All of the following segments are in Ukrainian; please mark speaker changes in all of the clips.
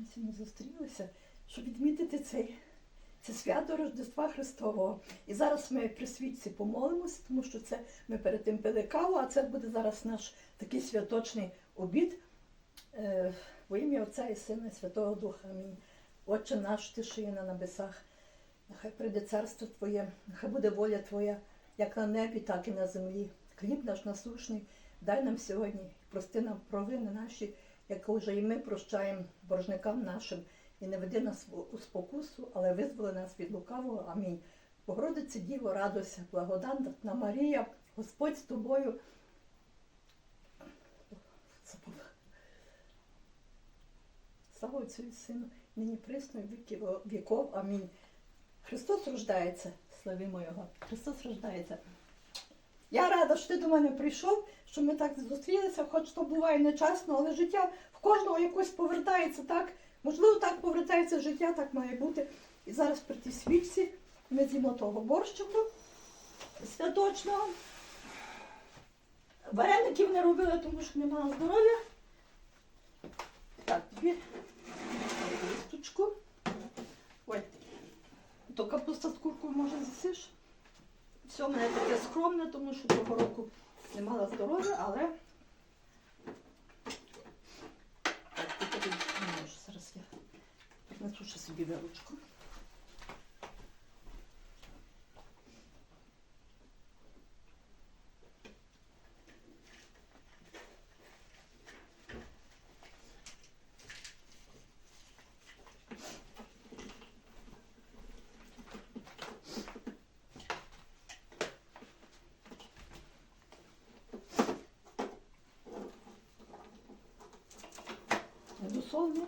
Speaker 1: ми сьогодні зустрілися, щоб відмітити цей, це свято Рождества Христового. І зараз ми при свічці помолимося, тому що це ми перед тим пили каву, а це буде зараз наш такий святочний обід. Е, во ім'я Отця і Сина і Святого Духа. Амінь. Отче наш, ти що є на небесах, нехай прийде царство Твоє, нехай буде воля Твоя, як на небі, так і на землі. Хліб наш насушний, дай нам сьогодні, прости нам провини наші, як вже і ми прощаємо боржникам нашим, і не веди нас у спокусу, але визволи нас від лукавого. Амінь. Богородице Діво, радуйся, благодатна Марія, Господь з тобою. Слава Отцю і Сину, нині присно віки віков. Амінь. Христос рождається, славімо Його. Христос рождається. Я рада, що ти до мене прийшов, що ми так зустрілися, хоч то буває нечасно, але життя в кожного якось повертається так. Можливо, так повертається життя, так має бути. І зараз при тій свічці ми з'їмо того борщику святочного. Вареників не робила, тому що не мала здоров'я. Так, тобі листочку. Ой, то капуста з куркою може з'їсиш. Все в мене таке скромне, тому що того року не мала здоров'я, але. Можу. Зараз я принесу ще собі вилочку. Недосолено.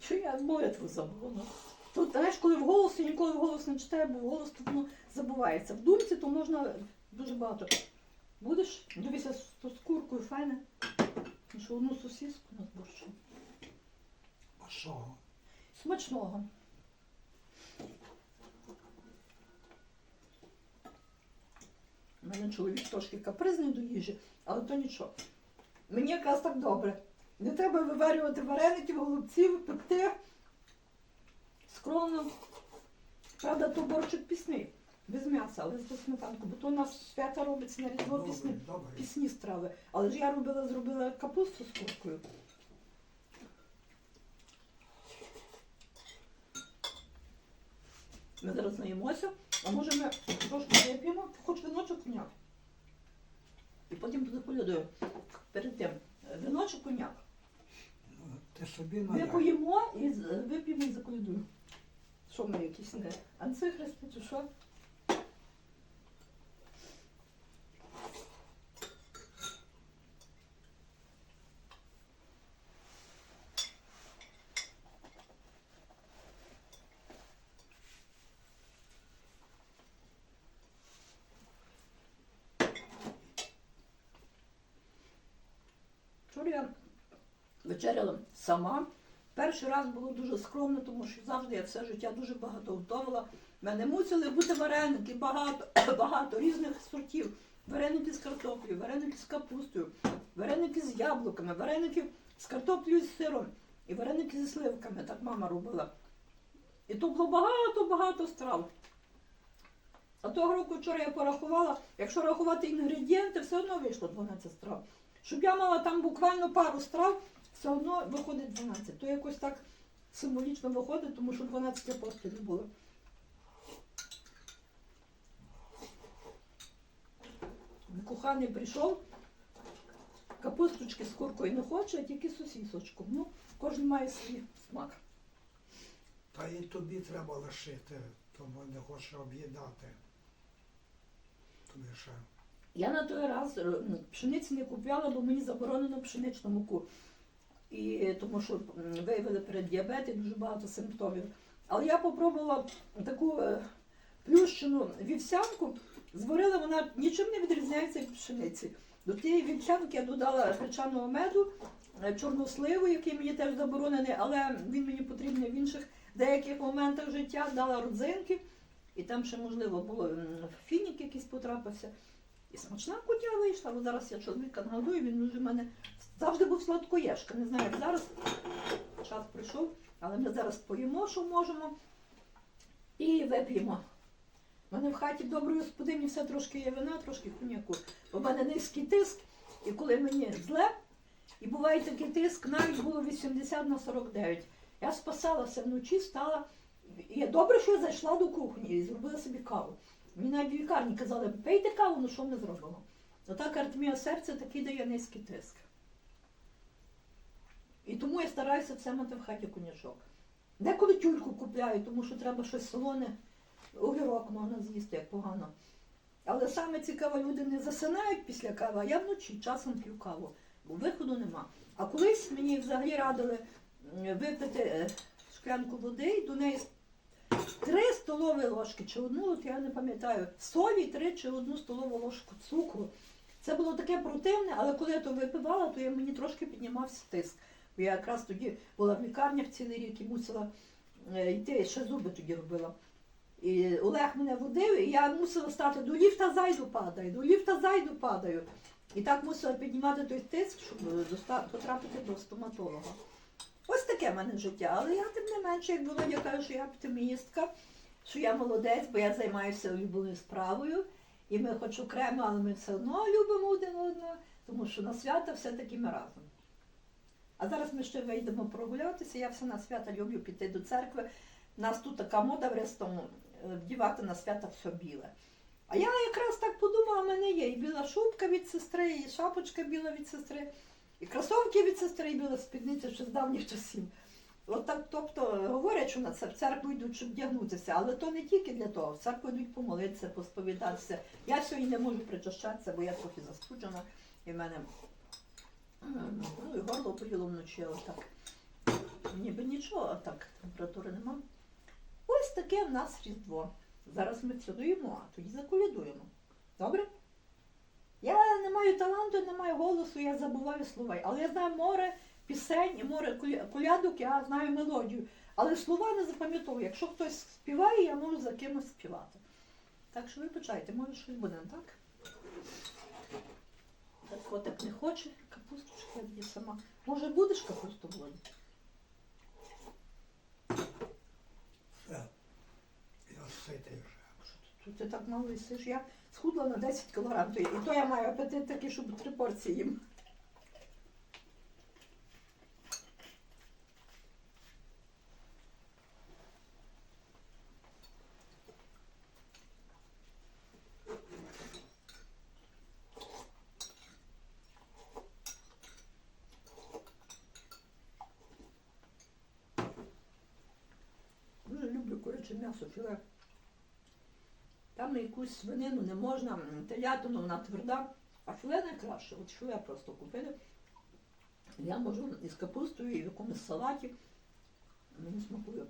Speaker 1: Що я молитву забула? Тут, знаєш, коли в голосі, ніколи в голос не читаю, бо в голос то воно забувається. В думці то можна дуже багато. Будеш? Дивися, з, з куркою файне. Ну, Що одну сосиску на борщу.
Speaker 2: А що?
Speaker 1: Смачного. У мене чоловік трошки капризний до їжі, але то нічого. Мені якраз так добре. Не треба виварювати вареників, голубців, пекти. Скромно. Правда, то борщик пісний, без м'яса, але з сметанку, бо то у нас свята робиться на різдво пісні, пісні страви. Але ж я робила, зробила капусту з куркою. Ми зараз наїмося, а може ми трошки вип'ємо, хоч виночок коняк. І потім буде колядою. Перед тим е, виночок коняк.
Speaker 2: Ти собі
Speaker 1: Ми
Speaker 2: надай.
Speaker 1: поїмо і вип'ємо і заколядуємо. Що ми якісь не антихристи чи що? Вчора я вечеряла сама. Перший раз було дуже скромно, тому що завжди я все життя дуже багато готувала. Мене мусили бути вареники, багато, багато різних сортів. Вареники з картоплею, вареники з капустою, вареники з яблуками, вареники з картоплею з сиром, і вареники зі сливками. Так мама робила. І то було багато-багато страв. А того року вчора я порахувала, якщо рахувати інгредієнти, все одно вийшло 12 страв. Щоб я мала там буквально пару страв, все одно виходить 12. То якось так символічно виходить, тому що 12 апостолів було. Коханий прийшов, капусточки з куркою не хоче, а тільки сосісочку. Ну, кожен має свій смак.
Speaker 2: Та і тобі треба лишити, тому не хоче об'їдати. Тобі ще.
Speaker 1: Я на той раз е, ну, пшениці не купувала, бо мені заборонено пшеничну муку. І е, тому що виявили перед діабет і дуже багато симптомів. Але я попробувала таку е, плющену вівсянку, зварила вона нічим не відрізняється від пшениці. До тієї вівсянки я додала гречаного меду, чорну сливу, який мені теж заборонений, але він мені потрібний в інших деяких моментах життя, дала родзинки, і там ще, можливо, було фінік якийсь потрапився. І смачна кутя вийшла, бо зараз я чоловіка нагодую, він в мене завжди був сладкоєшка. Не знаю, як зараз час прийшов, але ми зараз поїмо, що можемо, і вип'ємо. У мене в хаті доброї господині все трошки є вина, трошки коньяку. В мене низький тиск, і коли мені зле, і буває такий тиск, навіть було 80 на 49. Я спасалася вночі, стала. І добре, що я зайшла до кухні і зробила собі каву. Мені навіть в лікарні казали, пийте каву, ну що ми зробимо? Отак артмія серця такий дає низький тиск. І тому я стараюся все мати в хаті конячок. Деколи тюльку купляю, тому що треба щось солоне, огірок можна з'їсти, як погано. Але саме цікаво, люди не засинають після кави, а я вночі часом п'ю каву, бо виходу нема. А колись мені взагалі радили випити е, шклянку води і до неї три столові ложки чи одну, от я не пам'ятаю, солі, три чи одну столову ложку цукру. Це було таке противне, але коли я то випивала, то я, мені трошки піднімався тиск. Бо я якраз тоді була в лікарнях цілий рік і мусила е, йти, ще зуби тоді робила. І Олег мене водив, і я мусила стати до ліфта зайду падаю, до ліфта зайду падаю. І так мусила піднімати той тиск, щоб потрапити до стоматолога. Таке в мене життя. Але я тим не менше, як Володя каже, що я оптимістка, що я молодець, бо я займаюся улюбленою справою. І ми хоч окремо, але ми все одно любимо один одного, тому що на свята все-таки ми разом. А зараз ми ще вийдемо прогулятися. Я все на свята люблю піти до церкви. У нас тут така мода в Рестому е, вдівати на свята все біле. А я якраз так подумала, в мене є і біла шубка від сестри, і шапочка біла від сестри, і кросовки від сестри, біла спідниця ще з давніх часів. От так, тобто говорять, що на це в церкву йдуть, щоб вдягнутися, але то не тільки для того. В церкву йдуть помолитися, посповідатися. Я сьогодні не можу причащатися, бо я трохи застуджена, і в мене ну, і горло боліло вночі, але так. Ніби нічого, так, температури нема. Ось таке в нас Різдво. Зараз ми цілуємо, а тоді заколядуємо. Добре? Я не маю таланту, не маю голосу, я забуваю слова. Але я знаю море пісень, море колядок, я знаю мелодію. Але слова не запам'ятовую. Якщо хтось співає, я можу за кимось співати. Так що вибачайте, може щось буде, так? Так котик не хоче, капусточку я тоді сама. Може будеш капусту Володя?
Speaker 2: Я ситий вже.
Speaker 1: Ти, так мало їсиш? Я схудла на 10 кг, і то я маю апетит такий, щоб три порції їм. Дуже люблю куряче м'ясо, філе. Там якусь свинину не можна, телятину вона тверда, а філе найкраще. От філе просто купили. Я можу із капустою і в якомусь салаті. Мені смакує.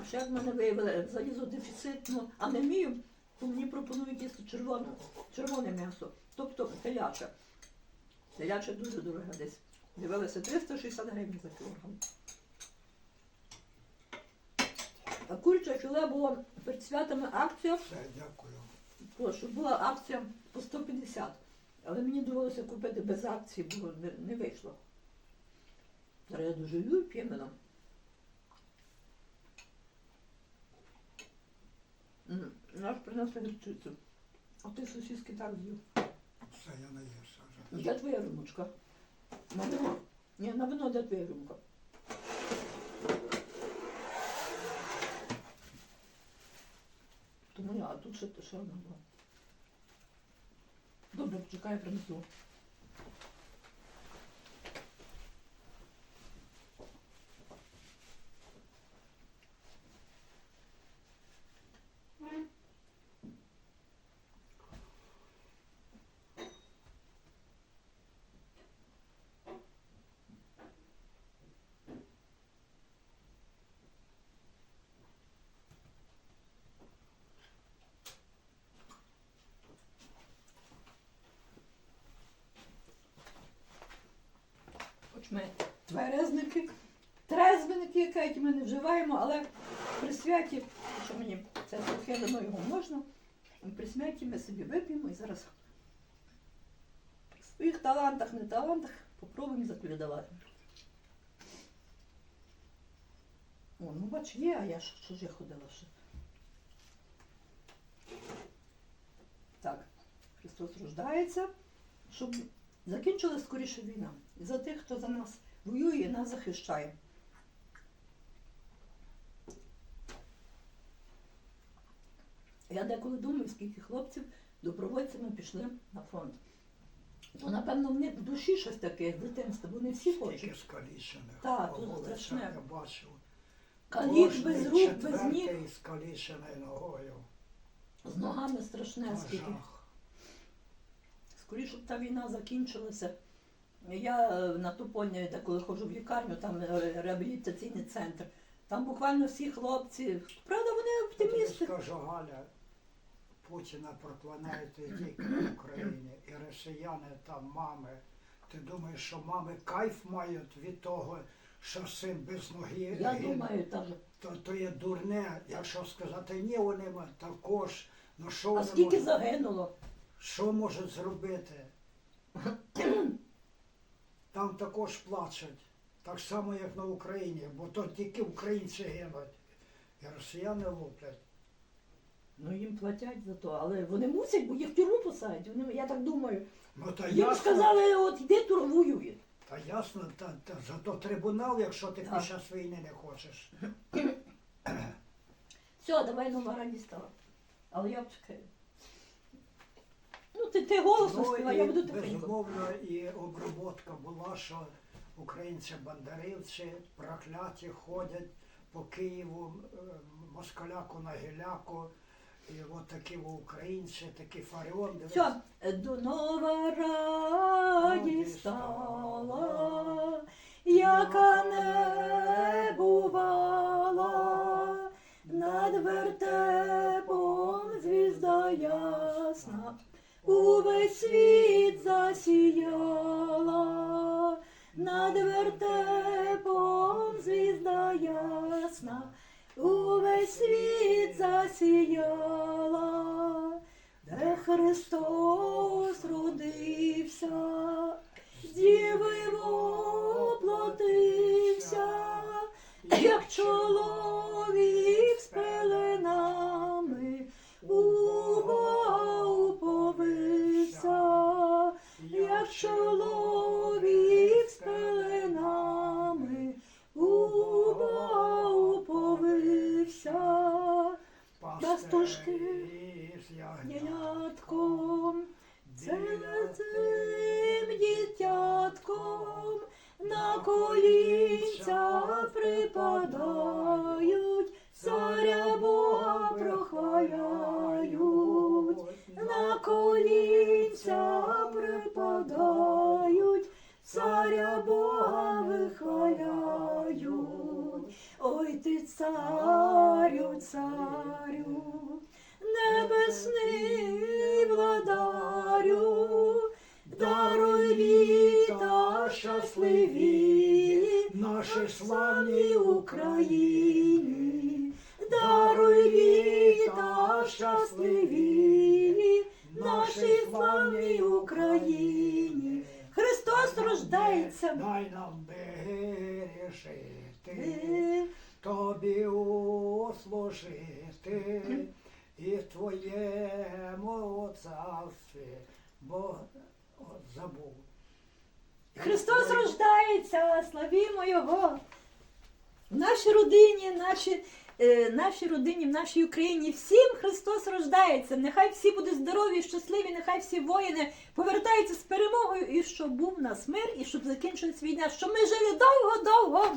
Speaker 1: А ще як мене виявили залізодефіцитну анемію, то мені пропонують їсти червоне, червоне м'ясо, тобто теляче. Теляче дуже дороге десь. Дивилися 360 гривень за кілограм. А куряче філе було перед святами акція.
Speaker 2: Все, дякую.
Speaker 1: Прошу, була акція по 150, але мені довелося купити без акції, бо не, не вийшло. Зараз я дуже люблю п'ємено. Наш принесли гірчицю. А ти сосиски так з'їв.
Speaker 2: Все, я наївся вже.
Speaker 1: Де твоя рюмочка? На вино? Ні, на вино де твоя рюмка? Тому я, а тут ще, ще одна була. Добре, почекай, я принесу. Ми тверезники, трезвенники, які ми не вживаємо, але при святі, що мені це трохи вино його можна, при святі ми собі вип'ємо і зараз своїх талантах, не талантах попробуємо заколядувати. О, ну бач, є, а я ж я ходила ще. Так, Христос рождається, щоб закінчила скоріше війна. За тих, хто за нас воює і нас захищає. Я деколи думаю, скільки хлопців добровольцями пішли на фронт. То, напевно, в них в душі щось таке, як дитинство, вони всі хочуть.
Speaker 2: скалічених.
Speaker 1: Так, тут страшне.
Speaker 2: Я бачив.
Speaker 1: Каліт без рук, без ніг,
Speaker 2: четвертий скалічений ногою.
Speaker 1: з ногами страшне, скільки.
Speaker 2: жах.
Speaker 1: Скоріше, щоб та війна закінчилася. Я е, на Тупоні, де коли ходжу в лікарню, там е, реабілітаційний центр. Там буквально всі хлопці. Правда, вони оптимісти.
Speaker 2: скажу, Галя, Путіна проклинають тільки в Україні, і росіяни там, мами. Ти думаєш, що мами кайф мають від того, що син без ноги
Speaker 1: Я
Speaker 2: гине?
Speaker 1: думаю, так.
Speaker 2: то, то є дурне. Якщо сказати ні, вони також. Ну що
Speaker 1: А
Speaker 2: вони
Speaker 1: скільки
Speaker 2: можуть,
Speaker 1: загинуло?
Speaker 2: що можуть зробити? Там також плачуть. Так само, як на Україні, бо то тільки українці гинуть. І росіяни луплять.
Speaker 1: Ну їм платять за то, але вони мусять, бо їх в тюрму посадять. Вони, я так думаю.
Speaker 2: Ну та
Speaker 1: Їм
Speaker 2: ясно,
Speaker 1: сказали, от йди турвуює.
Speaker 2: та ясно, та, та, зато трибунал, якщо ти під час війни не хочеш.
Speaker 1: Все, давай нова радість стала. Але я чекаю. Ти, ти голосно
Speaker 2: Ну, і,
Speaker 1: я буду тихенько.
Speaker 2: безумовно, і оброботка була, що українці бандерівці прокляті ходять по Києву, е, москаляку на гіляку, і от такі во українці, такі фаріон.
Speaker 1: Все, до нова радість стала, яка не бувала, над вертепом звізда ясна, увесь світ засіяла, над вертепом звізда ясна, увесь світ засіяла, де Христос родився, діви воплотився, як чоловік чоловік з пеленами, у Бога уповився. пастушки. Нянятком, цим дітятком на колінця припадають, царя Бога прохваляють, на колінця припадають, царя Бога вихваляють. Ой ти царю, царю, небесний владарю, даруй літа щасливі
Speaker 2: Наші
Speaker 1: славній Україні, даруй літа щасливі нашій славній Україні. Рождається.
Speaker 2: Дай нам бережити, тобі услужити і в твоєму царстві, бо от забув.
Speaker 1: Христос рождається, славімо Його. В нашій родині, наші, е, нашій родині, в нашій Україні всім Христос рождається. Нехай всі будуть здорові, щасливі, нехай всі воїни повертаються з перемогою, і щоб був нас мир, і щоб закінчилась війна, щоб ми жили довго-довго.